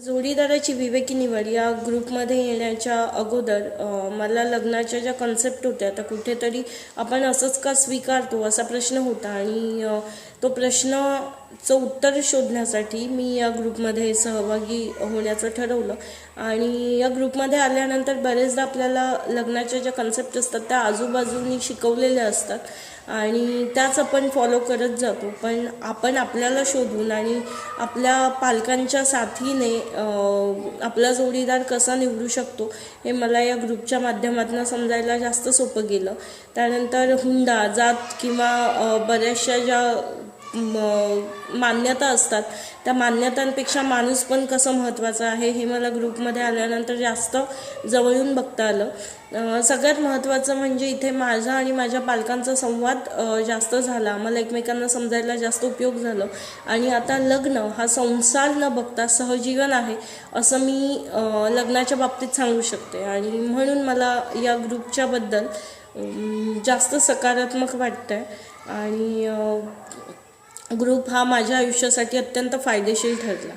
जोडीदाराची विवेकी निवड या ग्रुपमध्ये येण्याच्या अगोदर मला लग्नाच्या ज्या कन्सेप्ट होत्या त्या कुठेतरी आपण असंच का स्वीकारतो असा प्रश्न होता आणि तो प्रश्न चं उत्तर शोधण्यासाठी मी या ग्रुपमध्ये सहभागी होण्याचं ठरवलं. आणि या ग्रुपमध्ये आल्यानंतर बरेचदा आपल्याला लग्नाच्या ज्या कन्सेप्ट असतात त्या आजूबाजूनी शिकवलेल्या असतात. आणि त्याच आपण फॉलो करत जातो. पण आपण आपल्याला शोधून आणि आपल्या पालकांच्या साथीने आपला जोडीदार कसा निवडू शकतो हे मला या ग्रुपच्या माध्यमातून समजायला जास्त सोपं गेलं. त्यानंतर हुंडा जात किंवा बऱ्याचशा ज्या म- मान्यता असतात. त्या मान्यतांपेक्षा माणूस पण कसं महत्त्वाचं आहे हे मला ग्रुपमध्ये आल्यानंतर जास्त जवळून बघता आलं. सगळ्यात महत्त्वाचं म्हणजे इथे माझा आणि माझ्या पालकांचा संवाद जास्त झाला. मला एकमेकांना समजायला जास्त उपयोग झालं. आणि आता लग्न हा संसार न बघता सहजीवन आहे असं मी लग्नाच्या बाबतीत सांगू शकते. आणि म्हणून मला या ग्रुपच्याबद्दल जास्त सकारात्मक वाटतं आहे आणि ग्रुप हा माझ्या आयुष्यासाठी अत्यंत फायदेशीर ठरला.